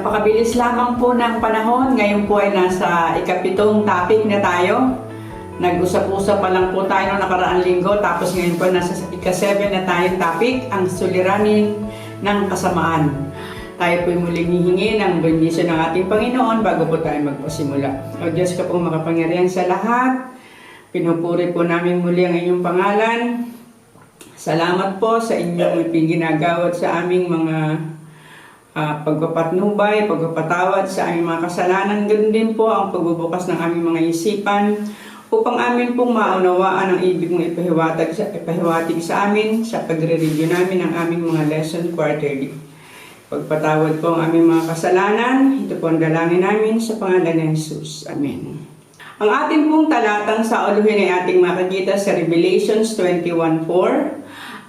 Napakabilis lamang po ng panahon. Ngayon po ay nasa ikapitong topic na tayo. Nag-usap-usap pa lang po tayo noong nakaraang linggo. Tapos ngayon po nasa ika-7 na tayong topic, ang suliranin ng kasamaan. Tayo po muling hihingi ng bendisyon ng ating Panginoon bago po tayo magpasimula. O Diyos ka pong makapangyarihan sa lahat. Pinupuri po namin muli ang inyong pangalan. Salamat po sa inyong ipinginagawad sa aming mga ah, pagpapatnubay, pagpapatawad sa aming mga kasalanan. Ganun din po ang pagbubukas ng aming mga isipan upang amin pong maunawaan ang ibig mong ipahiwatig sa, ipahiwatig sa amin sa pagre-review namin ng aming mga lesson quarterly. Pagpatawad po ang aming mga kasalanan, ito po ang dalangin namin sa pangalan ni Jesus. Amen. Ang ating pong talatang sa uluhin ay ating makikita sa Revelations 21.4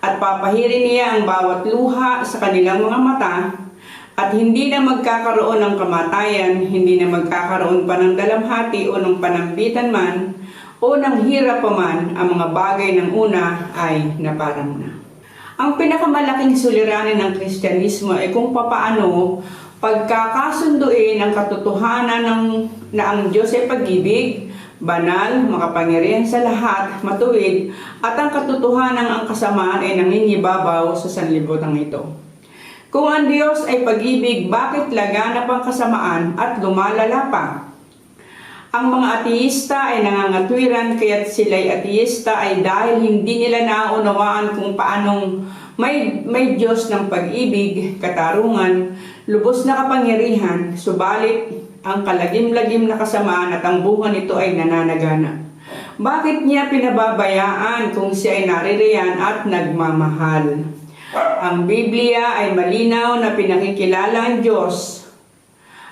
at papahirin niya ang bawat luha sa kanilang mga mata at hindi na magkakaroon ng kamatayan, hindi na magkakaroon pa ng dalamhati o ng panambitan man o ng hirap pa man, ang mga bagay ng una ay naparang na. Ang pinakamalaking suliranin ng Kristyanismo ay kung papaano pagkakasunduin ang katotohanan ng, na ang Diyos ay pag-ibig, banal, makapangyarihan sa lahat, matuwid, at ang katotohanan ang kasamaan ay nangingibabaw sa sanlibutan ito. Kung ang Diyos ay pag-ibig, bakit laganap ang kasamaan at lumalala pa? Ang mga ateista ay nangangatwiran kaya't sila'y ateista ay dahil hindi nila naunawaan kung paanong may, may Diyos ng pag-ibig, katarungan, lubos na kapangyarihan, subalit ang kalagim-lagim na kasamaan at ang bunga nito ay nananagana. Bakit niya pinababayaan kung siya ay naririyan at nagmamahal? Ang Biblia ay malinaw na pinakikilala ang Diyos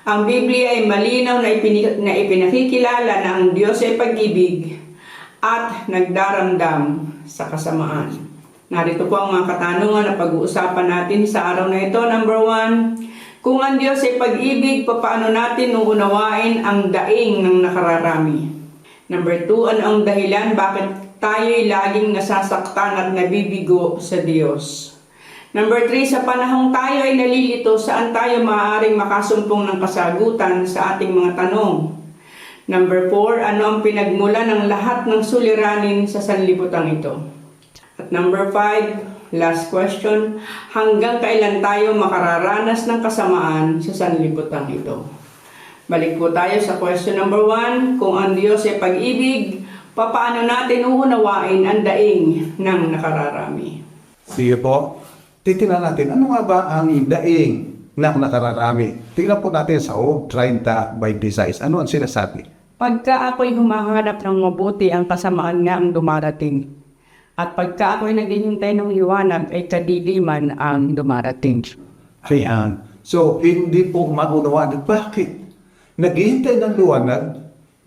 ang Biblia ay malinaw na, ipini- na ipinakikilala na ang Diyos ay pag-ibig at nagdaramdam sa kasamaan. Narito po ang mga katanungan na pag-uusapan natin sa araw na ito. Number one, kung ang Diyos ay pag-ibig, paano natin uunawain ang daing ng nakararami? Number two, ano ang dahilan bakit tayo'y laging nasasaktan at nabibigo sa Diyos? Number three, sa panahong tayo ay nalilito, saan tayo maaaring makasumpong ng kasagutan sa ating mga tanong? Number four, ano ang pinagmula ng lahat ng suliranin sa sanlibutan ito? At number five, last question, hanggang kailan tayo makararanas ng kasamaan sa sanlibutan ito? Balik po tayo sa question number one, kung ang Diyos ay pag-ibig, papaano natin uunawain ang daing ng nakararami? Sige po. Titingnan natin, ano nga ba ang daing na nakararami? Tingnan po natin sa O, 30 by designs. Ano ang sinasabi? Pagka ako'y humahanap ng mabuti, ang kasamaan nga ang dumarating. At pagka ako'y naghihintay ng liwanag, ay kadiliman ang dumarating. Ayan. So, hindi po maunawaan. Bakit? Naghihintay ng liwanag,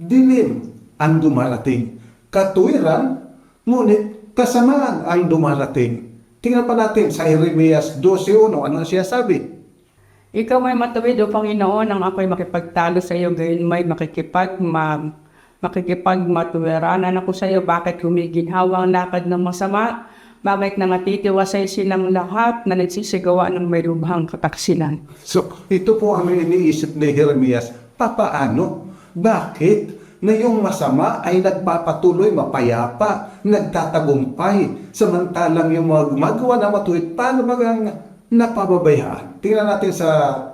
dilim ang dumarating. Katuwiran, ngunit kasamaan ang dumarating. Tingnan pa natin sa Jeremias 12.1, ano siya sabi? Ikaw ay matuwid o Panginoon, ang ako'y makipagtalo sa iyo, gayon may makikipag ma, makikipagmatuwiranan ako sa iyo. Bakit humiginhawa ang lakad ng masama? Bakit nangatitiwasay silang lahat na nagsisigawa ng may lubhang kataksilan? So, ito po ang iniisip ni Jeremias. Papaano? Bakit? Na yung masama ay nagpapatuloy mapayapa, nagtatagumpay. Samantalang yung mga gumagawa na matuwid, paano magang napababayaan? Tingnan natin sa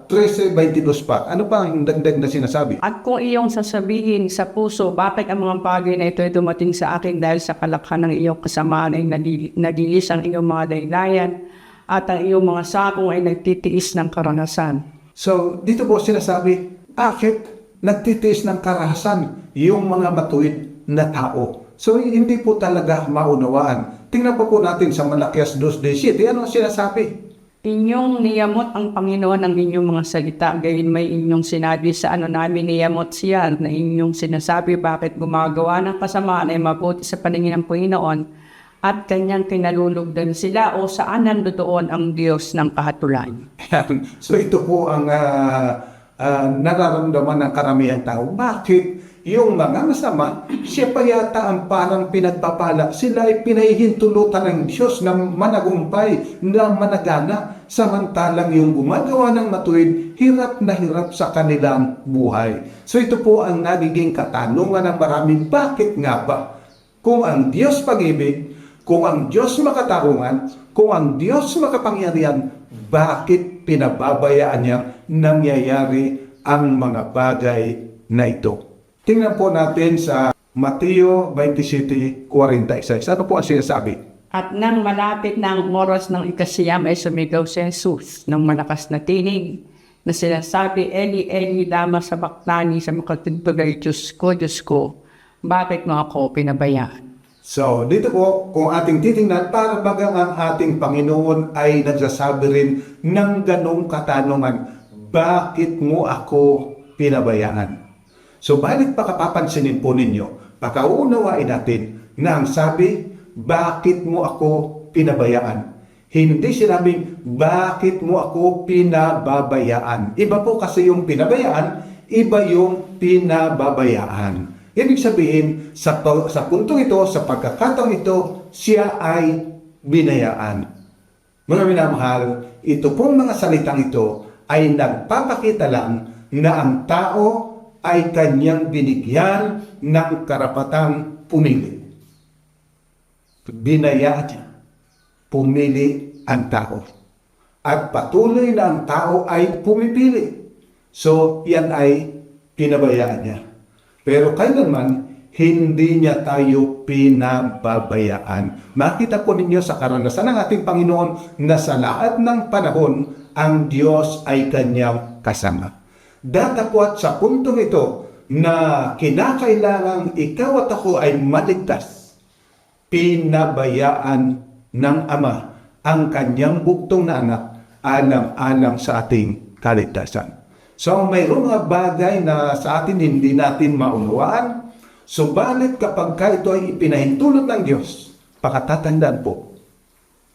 13.22 pa. Ano pa ang dagdag na sinasabi? At kung iyong sasabihin sa puso, bakit ang mga bagay na ito ay dumating sa akin dahil sa kalakhan ng iyong kasamaan ay nadili- nadilis ang iyong mga daydayan at ang iyong mga sakong ay nagtitiis ng karanasan. So, dito po sinasabi, bakit nagtitiis ng karahasan yung mga matuwid na tao? So, hindi po talaga maunawaan. Tingnan po po natin sa Malakias 2.17. Ano ang sinasabi? Inyong niyamot ang Panginoon ng inyong mga salita, gayon may inyong sinabi sa ano namin niyamot siya na inyong sinasabi bakit gumagawa ng kasamaan ay mabuti sa paningin ng Panginoon at kanyang kinalulugdan sila o saan nandoon ang Diyos ng kahatulan. So ito po ang ah, ah, nararamdaman ng karamihan tao. Bakit? Yung mga masama, siya pa yata ang parang pinagpapala. Sila ay pinahihintulutan ng Diyos na managumpay, na managana. Samantalang yung gumagawa ng matuwid, hirap na hirap sa kanilang buhay. So ito po ang nagiging katanungan ng maraming, bakit nga ba? Kung ang Diyos pag-ibig, kung ang Diyos makatarungan, kung ang Diyos makapangyarihan, bakit pinababayaan niya nangyayari ang mga bagay na ito? Tingnan po natin sa Mateo 27.46. Ano po ang sinasabi? At nang malapit na ang oras ng ikasiyam ay sumigaw si Jesus ng malakas na tinig na sinasabi, Eli, Eli, lama sa baktani sa makatintugay, Diyos ko, Diyos ko, bakit mo ako pinabayaan? So, dito po, kung ating titingnan, para bagang ang ating Panginoon ay nagsasabi rin ng ganong katanungan, bakit mo ako pinabayaan? So, balik pakapapansinin po ninyo, pakaunawain natin na ang sabi, bakit mo ako pinabayaan? Hindi sinabing, bakit mo ako pinababayaan? Iba po kasi yung pinabayaan, iba yung pinababayaan. Ibig sabihin, sa, sa puntong ito, sa pagkakataong ito, siya ay binayaan. Mga minamahal, ito pong mga salitang ito ay nagpapakita lang na ang tao ay kanyang binigyan ng karapatang pumili. Binayaan niya. Pumili ang tao. At patuloy na ang tao ay pumipili. So, yan ay pinabayaan niya. Pero kailanman, hindi niya tayo pinababayaan. Makita po ninyo sa karanasan ng ating Panginoon na sa lahat ng panahon, ang Diyos ay kanyang kasama. Datapwat sa puntong ito na kinakailangang ikaw at ako ay maligtas, pinabayaan ng Ama ang kanyang buktong na anak alang-alang sa ating kaligtasan. So mayroong mga bagay na sa atin hindi natin maunawaan, subalit kapag ka ito ay ipinahintulot ng Diyos, pakatatandaan po,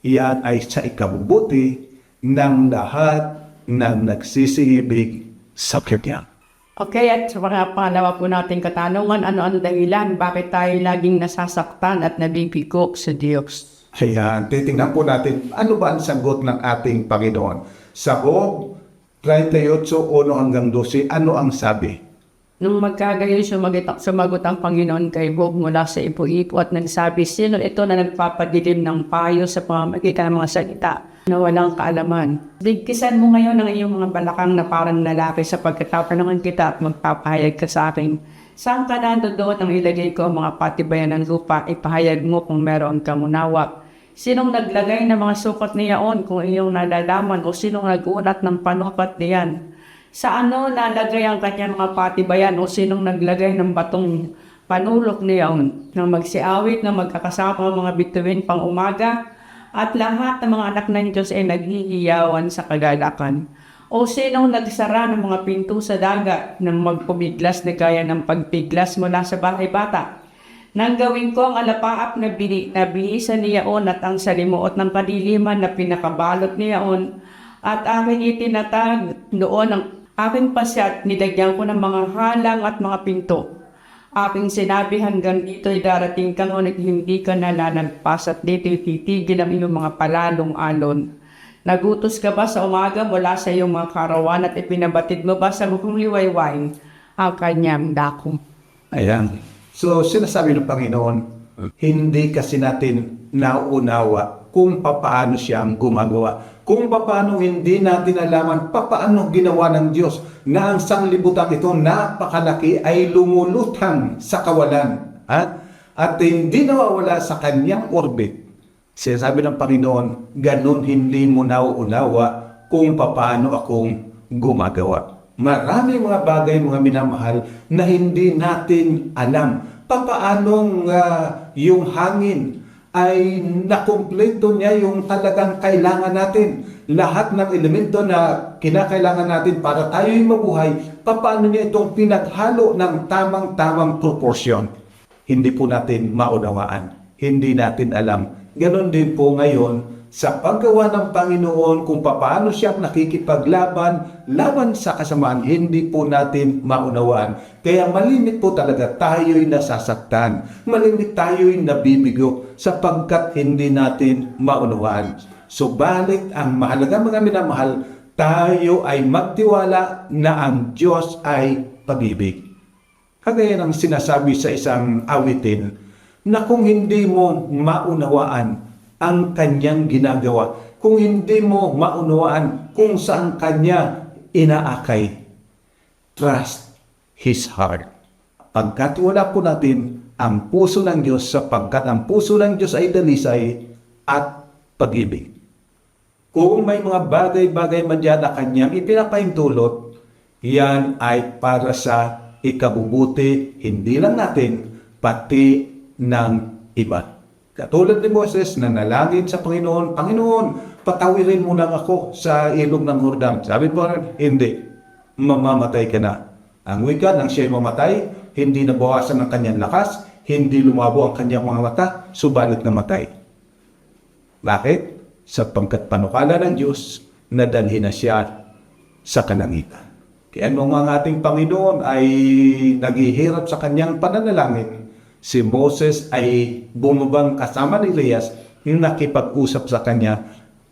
iyan ay sa ikabubuti ng lahat ng nagsisibig sa Kanya. Okay, at sa mga pangalawa po nating katanungan, ano ang dahilan bakit tayo laging nasasaktan at nabibigo sa Diyos? Ayan, titingnan po natin ano ba ang sagot ng ating Panginoon. Sa Job 38, 1 hanggang 12, ano ang sabi? Nung magkagayon sumagot, sumagot ang Panginoon kay Bob mula sa ipo-ipo at nagsabi, sino ito na nagpapadilim ng payo sa pamamagitan ng mga salita na walang kaalaman? Bigkisan mo ngayon ang iyong mga balakang na parang lalaki sa pagkatapanungan kita at magpapahayag ka sa akin. Saan ka nandoon ang ilagay ko ang mga patibayan ng lupa, ipahayag mo kung meron kang unawa. Sinong naglagay ng mga sukat niyaon kung iyong nalalaman o sinong nagulat ng panukat niyan? Sa ano nalagay ang kanyang mga patibayan o sinong naglagay ng batong panulok niyaon nang magsiawit na magkakasama ang mga bituin pang umaga at lahat ng mga anak ng Diyos ay naghihiyawan sa kagalakan. O sinong nagsara ng mga pinto sa dagat nang magpumiglas na kaya ng pagpiglas mula sa bahay bata? Nang gawin ko ang alapaap na, bili, na bihisan niyaon at ang salimuot ng kadiliman na pinakabalot niyaon at aking itinatag noon ang aking pasyat, nilagyan ko ng mga halang at mga pinto. Aking sinabi hanggang dito ay darating ka ngunit hindi ka nalalagpas at dito titigil ang iyong mga palalong alon. Nagutos ka ba sa umaga mula sa iyong mga karawan at ipinabatid mo ba sa bukong liwayway ang kanyang dako? Ayan. So, sinasabi ng Panginoon, hindi kasi natin nauunawa kung papaano siya ang gumagawa. Kung papaano hindi natin alaman papaano ginawa ng Diyos na ang sanglibutan ito napakalaki ay lumulutang sa kawalan. At, at hindi nawawala sa kanyang orbit. Sinasabi ng Panginoon, ganun hindi mo nauunawa kung papaano akong gumagawa. Marami mga bagay, mga minamahal, na hindi natin alam. Papaanong ah, yung hangin ay nakumpleto niya yung talagang kailangan natin. Lahat ng elemento na kinakailangan natin para tayo'y mabuhay, papaano niya itong pinaghalo ng tamang-tamang proportion. Hindi po natin maunawaan. Hindi natin alam. Ganon din po ngayon sa paggawa ng Panginoon kung paano siya nakikipaglaban laban sa kasamaan, hindi po natin maunawaan. Kaya malimit po talaga tayo'y nasasaktan. Malimit tayo'y nabibigo sapagkat hindi natin maunawaan. Subalit ang mahalaga mga minamahal, tayo ay magtiwala na ang Diyos ay pag-ibig. Kagaya ng sinasabi sa isang awitin, na kung hindi mo maunawaan ang kanyang ginagawa, kung hindi mo maunawaan kung saan kanya inaakay, trust His heart. Pagkatiwala po natin ang puso ng Diyos sapagkat ang puso ng Diyos ay dalisay at pag-ibig. Kung may mga bagay-bagay man dyan na kanyang ipinapahintulot, yan ay para sa ikabubuti, hindi lang natin, pati ng iba. Katulad ni Moses na nalangin sa Panginoon, Panginoon, patawirin mo lang ako sa ilog ng Jordan. Sabi po, hindi, mamamatay ka na. Ang wika nang siya'y mamatay, hindi nabawasan ang kanyang lakas, hindi lumabo ang kanyang mga mata, subalit namatay. Bakit? Sapagkat panukala ng Diyos, nadalhin na siya sa kalangitan. Kaya nung ang ating Panginoon ay naghihirap sa kanyang pananalangin, si Moses ay bumabang kasama ni Elias yung nakipag-usap sa kanya,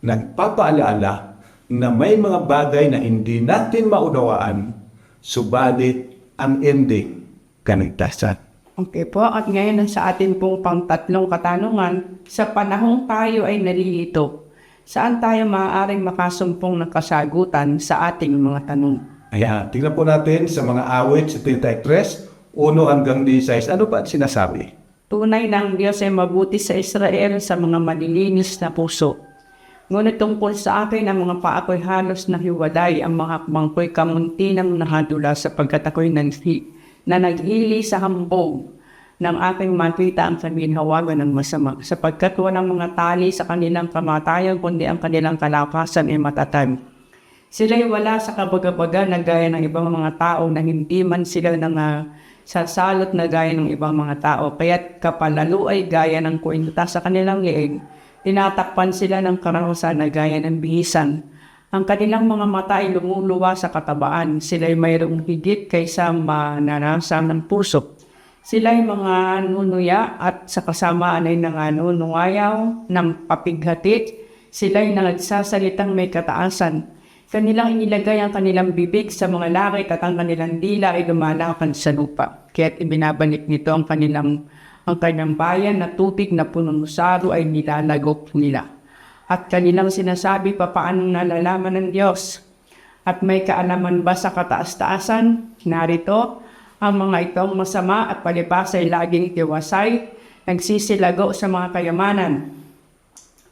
nagpapaalaala na may mga bagay na hindi natin maunawaan, subalit ang ending, kaligtasan. Okay po, at ngayon sa atin pong pangtatlong katanungan, sa panahong tayo ay nalilito, saan tayo maaaring makasumpong ng kasagutan sa ating mga tanong? Ayan, tingnan po natin sa mga awit sa 33, 1 hanggang 16. Ano ba sinasabi? Tunay ng Diyos ay mabuti sa Israel sa mga malilinis na puso. Ngunit tungkol sa akin ang mga paa ko'y halos nahiwalay, ang mga hakbang ko'y kamunti ng nahadula sapagkat ako'y nanhi, na naghili sa hambog ng aking makita ang kaminhawagan ng masama, sapagkat walang mga tali sa kanilang kamatayan, kundi ang kanilang kalakasan ay matatag. Sila'y wala sa kabagabaga na gaya ng ibang mga tao na hindi man sila nang ah, sasalot na gaya ng ibang mga tao. Kaya't kapalalo ay gaya ng kwenta sa kanilang leeg. Tinatakpan sila ng karahusan na gaya ng bihisan. Ang kanilang mga mata ay lumuluwa sa katabaan. Sila'y mayroong higit kaysa mananasam ng puso. Sila'y mga nunuya at sa kasamaan ay nanganunungayaw ng papighati. Sila'y nagsasalitang may kataasan. Kanilang inilagay ang kanilang bibig sa mga langit at ang kanilang dila ay lumalakad sa lupa. Kaya't ibinabalik nito ang kanilang ang kanyang bayan na tubig na punong saro ay nilalagok nila. At kanilang sinasabi pa paano nalalaman ng Diyos. At may kaalaman ba sa kataas-taasan? Narito, ang mga itong masama at palibas ay laging tiwasay, nagsisilago sa mga kayamanan.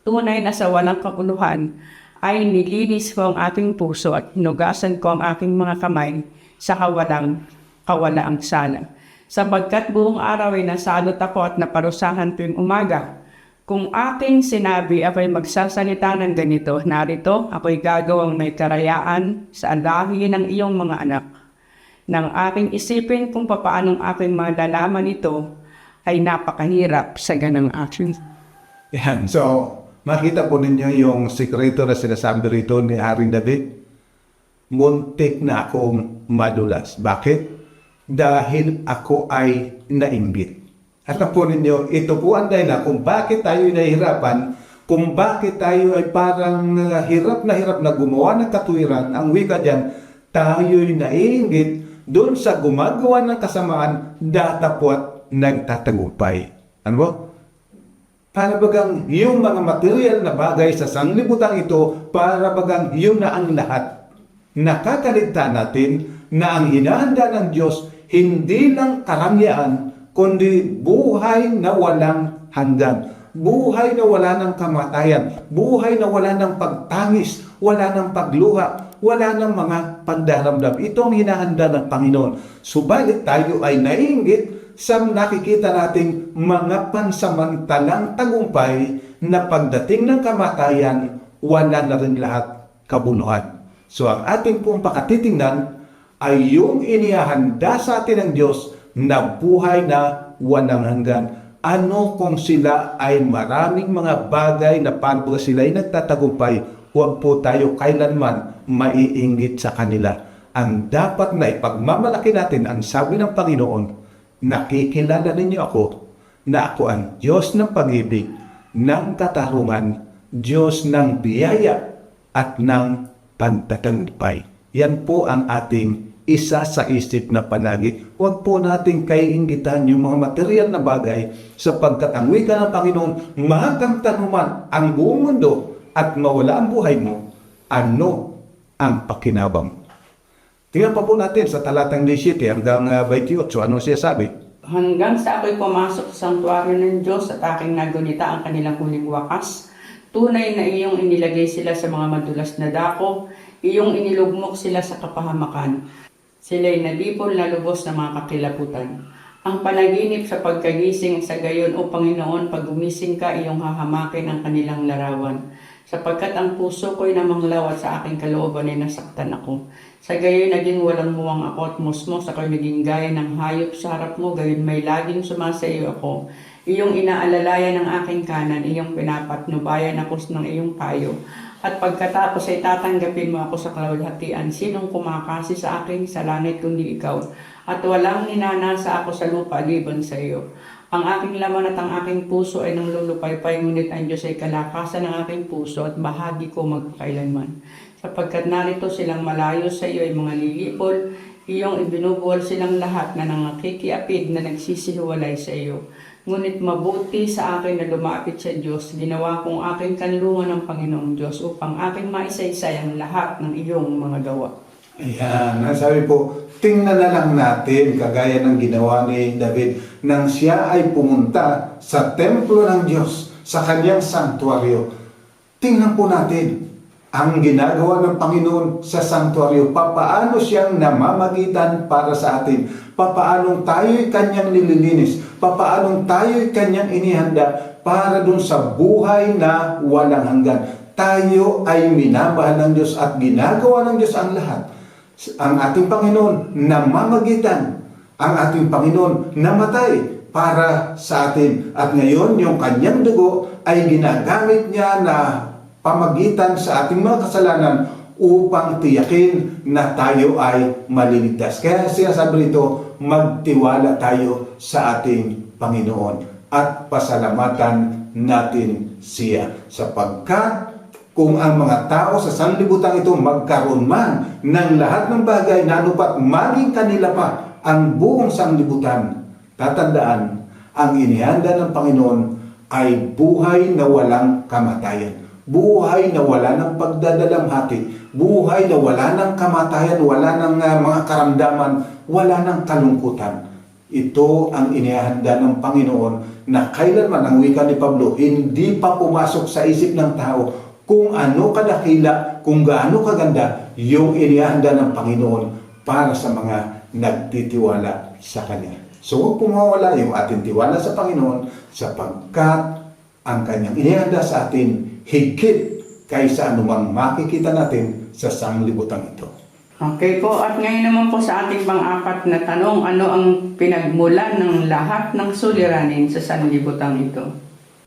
Tunay na sa walang kakuluhan ay nilinis ko ang aking puso at hinugasan ko ang aking mga kamay sa kawalang kawalaang sana. Sapagkat buong araw ay nasalot ako at naparusahan tuwing umaga. Kung aking sinabi ako'y magsasalita ng ganito, narito ako'y gagawang may karayaan sa lahi ng iyong mga anak. Nang aking isipin kung papaanong aking malalaman ito, ay napakahirap sa ganang action. Yan. So, makita po ninyo yung sikreto na sinasabi rito ni Haring David. Muntik na akong madulas. Bakit? Dahil ako ay nainggit. At po ninyo, ito po ang dahilan kung bakit tayo nahihirapan, kung bakit tayo ay parang uh, hirap na hirap na gumawa ng katuwiran, ang wika dyan, tayo'y naiinggit doon sa gumagawa ng kasamaan, datapwat nagtatagumpay. Ano ba? Para bagang yung mga material na bagay sa sanglibutan ito, para bagang yun na ang lahat. Nakakaligtaan natin na ang hinahanda ng Diyos hindi lang karangyaan, kundi buhay na walang hanggan. Buhay na wala ng kamatayan. Buhay na wala ng pagtangis. Wala ng pagluha. Wala ng mga pagdaramdam. Ito ang hinahanda ng Panginoon. Subalit tayo ay naiingit sa nakikita nating mga pansamantalang tagumpay na pagdating ng kamatayan, wala na rin lahat kabuluhan. So ang ating pong pakatitingnan ay yung inihahanda sa atin ng Diyos na buhay na walang hanggan. Ano kung sila ay maraming mga bagay na paano sila ay nagtatagumpay, huwag po tayo kailanman maiinggit sa kanila. Ang dapat na ipagmamalaki natin, ang sabi ng Panginoon, nakikilala ninyo ako na ako ang Diyos ng pag-ibig, ng katarungan, Diyos ng biyaya at ng pagtatagumpay. Yan po ang ating isa sa isip na palagi. Huwag po nating kaiingitan yung mga material na bagay sapagkat ang wika ng Panginoon, magkamtanuman ang buong mundo at mawala ang buhay mo, ano ang pakinabang? Tingnan pa po natin sa talatang 17 hanggang uh, 28. Ano siya sabi? Hanggang sa ako'y pumasok sa santuario ng Diyos at aking nagunita ang kanilang huling wakas, tunay na iyong inilagay sila sa mga madulas na dako, iyong inilugmok sila sa kapahamakan. Sila'y nalipol na lubos ng mga kakilabutan. Ang panaginip sa pagkagising sa gayon o Panginoon, pag gumising ka, iyong hahamakin ang kanilang larawan. Sapagkat ang puso ko'y namanglaw at sa aking kalooban ay nasaktan ako. Sa gayon naging walang muwang ako at musmos ako'y naging gaya ng hayop sa harap mo, gayon may laging sumasayo ako. Iyong inaalalayan ng aking kanan, iyong pinapatnubayan ako ng iyong payo. At pagkatapos ay tatanggapin mo ako sa kalawalhatian. Sinong kumakasi sa akin sa langit kundi ikaw? At walang ninanasa ako sa lupa liban sa iyo. Ang aking laman at ang aking puso ay nang lulupaypay, ngunit ang Diyos ay kalakasan ng aking puso at bahagi ko magkailanman. Sapagkat narito silang malayo sa iyo ay mga lilipol, iyong ibinubuwal silang lahat na nangakikiapid na nagsisihiwalay sa iyo. Ngunit mabuti sa akin na lumapit sa Diyos, ginawa kong aking kanlungan ng Panginoong Diyos upang aking maisaysay ang lahat ng iyong mga gawa. Ayan, ang sabi po, tingnan na lang natin, kagaya ng ginawa ni David, nang siya ay pumunta sa templo ng Diyos, sa kanyang santuaryo. Tingnan po natin ang ginagawa ng Panginoon sa santuaryo, papaano siyang namamagitan para sa atin, papaanong tayo'y kanyang nililinis, papaanong tayo'y kanyang inihanda para dun sa buhay na walang hanggan. Tayo ay minamahal ng Diyos at ginagawa ng Diyos ang lahat ang ating Panginoon namamagitan, ang ating Panginoon namatay para sa atin. At ngayon, yung kanyang dugo ay ginagamit niya na pamagitan sa ating mga kasalanan upang tiyakin na tayo ay maliligtas. Kaya sinasabi rito, magtiwala tayo sa ating Panginoon at pasalamatan natin siya sapagkat kung ang mga tao sa sanlibutan ito magkaroon man ng lahat ng bagay na anupat maging kanila pa ang buong sanlibutan, tatandaan, ang inihanda ng Panginoon ay buhay na walang kamatayan. Buhay na wala ng pagdadalamhati. Buhay na wala ng kamatayan, wala ng uh, mga karamdaman, wala ng kalungkutan. Ito ang inihanda ng Panginoon na kailanman ang wika ni Pablo, hindi pa pumasok sa isip ng tao kung ano kadakila, kung gaano kaganda yung inihanda ng Panginoon para sa mga nagtitiwala sa Kanya. So huwag pumawala yung ating tiwala sa Panginoon sapagkat ang Kanyang inihanda sa atin higit kaysa anumang makikita natin sa sanglibutan ito. Okay po, at ngayon naman po sa ating pang-apat na tanong, ano ang pinagmulan ng lahat ng suliranin sa sanlibutan ito?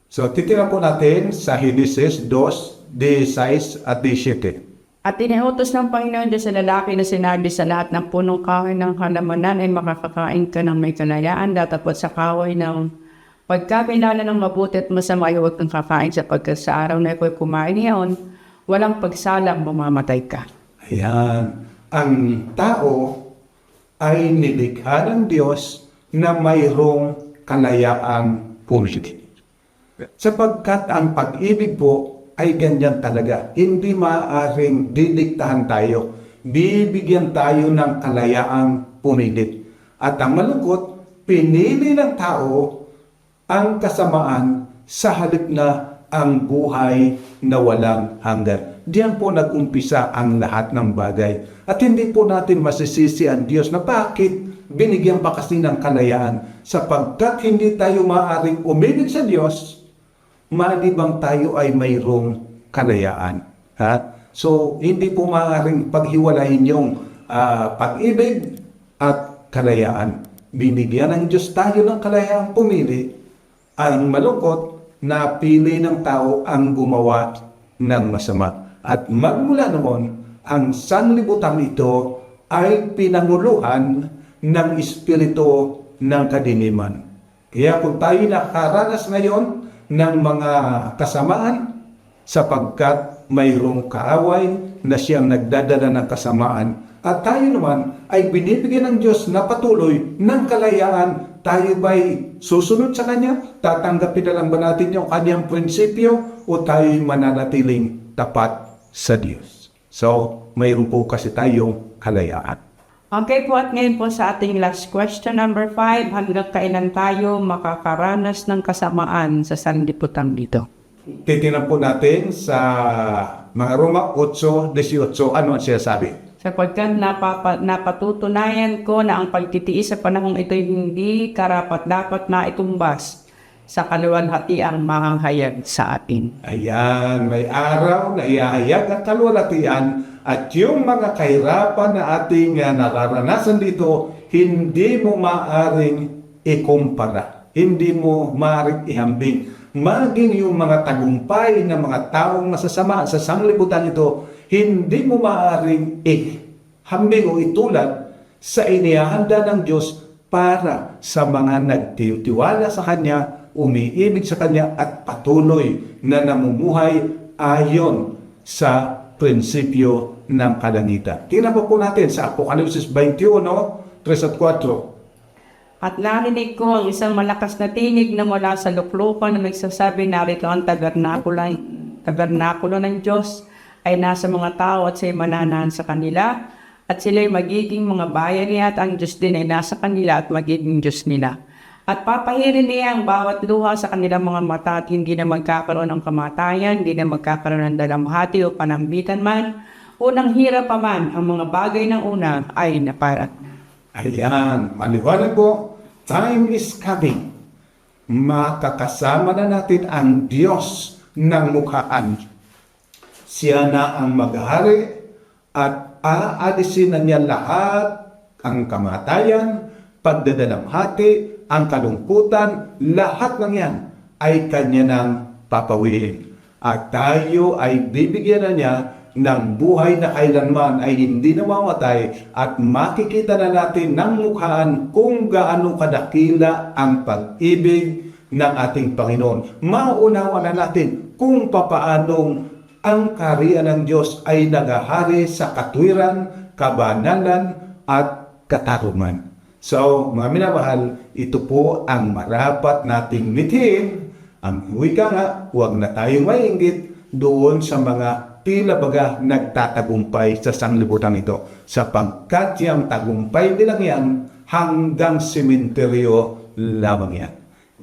So titira po natin sa Genesis 2, 16 at 17. At iniutos ng Panginoon Diyos sa lalaki na sinabi sa lahat ng punong kahoy ng halamanan ay makakakain ka ng may kalayaan datapot sa kahoy ng pagkakilala ng mabuti at masama ay huwag kang kakain sapagkat sa araw na iko'y kumain niyon, walang pagsalang mamamatay ka. Ayan. Ang tao ay nilikha ng Diyos na mayroong kalayaang pulit. Sapagkat ang pag-ibig po ay ganyan talaga. Hindi maaaring didiktahan tayo. Bibigyan tayo ng kalayaang pumilit. At ang malungkot, pinili ng tao ang kasamaan sa halip na ang buhay na walang hanggan. Diyan po nag-umpisa ang lahat ng bagay. At hindi po natin masisisi ang Diyos na bakit binigyan pa kasi ng kalayaan sapagkat hindi tayo maaaring umibig sa Diyos malibang tayo ay mayroong kalayaan. Ha? So, hindi po maaaring paghiwalayin yung ah, pag-ibig at kalayaan. Binigyan ng Diyos tayo ng kalayaang pumili Ang malungkot, napili ng tao ang gumawa ng masama. At magmula noon, ang sanlibutan ito ay pinanguluhan ng espiritu ng kadiliman. Kaya kung tayo nakaranas ngayon ng mga kasamaan, sapagkat mayroong kaaway na siyang nagdadala ng kasamaan. At tayo naman ay binibigyan ng Diyos na patuloy ng kalayaan. Tayo ba'y susunod sa Kanya? Tatanggapin na lang ba natin yung Kanyang prinsipyo o tayo'y mananatiling tapat sa Diyos? So, mayroon po kasi tayong kalayaan. Okay po at ngayon po sa ating last question number 5, hanggang kailan tayo makakaranas ng kasamaan sa sanlibutan dito? Titingnan po natin sa mga Roma 8.18, ano ang sinasabi? Sapagkat napapa, napatutunayan ko na ang pagtitiis sa panahong ito'y hindi karapat dapat na itumbas sa kaluwalhatiang manghahayag sa atin. Ayan, may araw na iahayag ang kalwalatian at yung mga kahirapan na ating uh, nararanasan dito, hindi mo maaring ikumpara. Hindi mo maaring ihambing. Maging yung mga tagumpay ng mga taong masasama sa sanglibutan ito, hindi mo maaring ihambing o itulad sa inihanda ng Diyos para sa mga nagtitiwala sa Kanya, umiibig sa Kanya at patuloy na namumuhay ayon sa prinsipyo ng kalangitan. Tingnan po po natin sa Apokalipsis 21, 3 at 4. At narinig ko ang isang malakas na tinig na mula sa luklupan na nagsasabi narito ang tabernakulo, tabernakulo ng Diyos ay nasa mga tao at siya'y mananahan sa kanila at sila'y magiging mga bayan niya at ang Diyos din ay nasa kanila at magiging Diyos nila. At papahirin niya ang bawat luha sa kanilang mga mata at hindi na magkakaroon ng kamatayan, hindi na magkakaroon ng dalamhati o panambitan man, unang hirap pa man, ang mga bagay ng una ay naparat. Ayan, maliwanag po, time is coming. Makakasama na natin ang Diyos ng mukhaan. Siya na ang maghari at aalisin na niya lahat ang kamatayan, pagdadalamhati, ang kalungkutan, lahat ng yan ay kanya nang papawiin. At tayo ay bibigyan na niya ng buhay na kailanman ay hindi namamatay at makikita na natin ng mukhaan kung gaano kadakila ang pag-ibig ng ating Panginoon. Maunawa na natin kung papaanong ang kariyan ng Diyos ay nagahari sa katwiran, kabanalan at katarungan. So, mga minamahal, ito po ang marapat nating mithin. Ang wika nga, huwag na tayong mainggit doon sa mga tila baga nagtatagumpay sa sanglibutan ito. Sapagkat yung tagumpay nilang yan hanggang sementeryo lamang yan.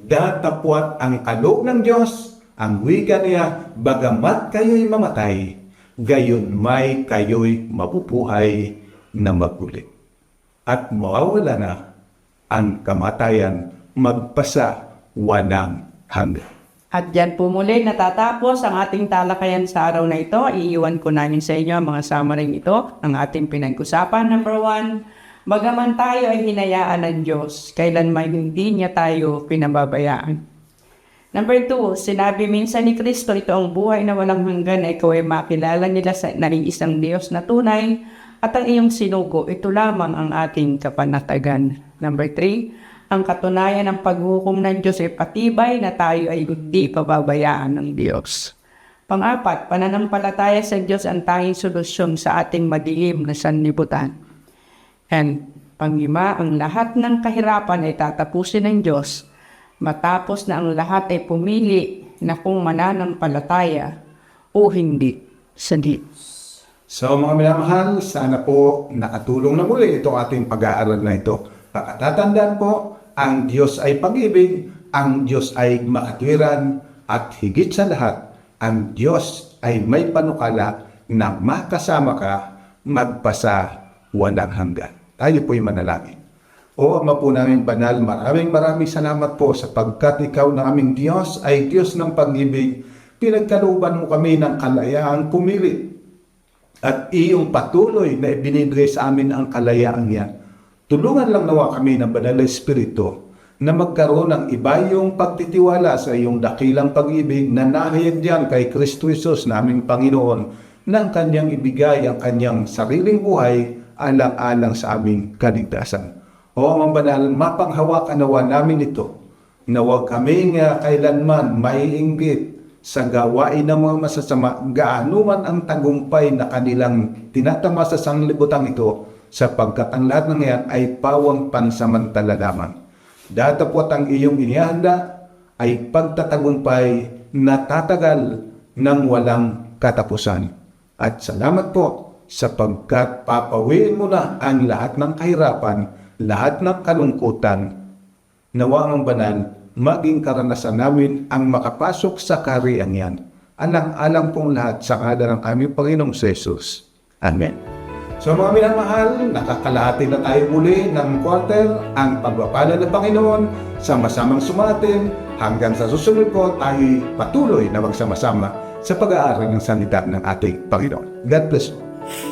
Datapwat ang kaloob ng Diyos, ang wika niya, bagamat kayo'y mamatay, gayon may kayo'y mabubuhay na magulit. At mawawala na ang kamatayan magpasa walang hanggan. At dyan po muli natatapos ang ating talakayan sa araw na ito. Iiwan ko namin sa inyo ang mga summary ito, ang ating pinag-usapan. Number one, bagaman tayo ay hinayaan ng Diyos, kailanman hindi niya tayo pinababayaan. Number two, sinabi minsan ni Kristo, ito ang buhay na walang hanggan na ikaw ay makilala nila sa nariisang Diyos na tunay at ang iyong sinugo, ito lamang ang ating kapanatagan. Number three, ang katunayan ng paghukom ng Diyos ay patibay na tayo ay hindi pababayaan ng Diyos. Pang-apat, pananampalataya sa Diyos ang tanging solusyon sa ating madilim na sanlibutan. And panglima, ang lahat ng kahirapan ay tatapusin ng Diyos matapos na ang lahat ay pumili na kung mananampalataya o hindi sa Diyos. So mga minamahal, sana po nakatulong na muli itong ating pag-aaral na ito. Pakatatandaan po, ang Diyos ay pag-ibig, ang Diyos ay makatwiran, at higit sa lahat, ang Diyos ay may panukala na makasama ka magpasa walang hanggan. Tayo po'y manalangin. O Ama po namin banal, maraming maraming salamat po sapagkat ikaw na aming Diyos ay Diyos ng pag-ibig. Pinagkalooban mo kami ng kalayaan pumili at iyong patuloy na ibinibigay sa amin ang kalayaan yan. Tulungan lang nawa kami ng Banal na Espiritu na magkaroon ng iba yung pagtitiwala sa iyong dakilang pag-ibig na nahayag diyan kay Kristo Jesus naming Panginoon ng kanyang ibigay ang kanyang sariling buhay alang-alang sa aming kaligtasan. O ang banal, mapanghawakan nawa namin ito na huwag kami nga kailanman maiinggit sa gawain ng mga masasama, gaano man ang tagumpay na kanilang tinatama sa sanglibutang ito, sapagkat ang lahat ng yan ay pawang pansamantala lamang. Datapot ang iyong inihanda ay pagtatagumpay na tatagal ng walang katapusan. At salamat po sapagkat papawiin mo na ang lahat ng kahirapan, lahat ng kalungkutan, Nawa ang banal, maging karanasan namin ang makapasok sa kaharian yan. Alang-alang pong lahat sa kada ng aming Panginoong Jesus. Amen. So mga minamahal, nakakalahati na tayo muli ng quarter ang pagpapala ng Panginoon sa masamang sumatin hanggang sa susunod po tayo patuloy na magsama-sama sa pag-aaral ng salita ng ating Panginoon. God bless you.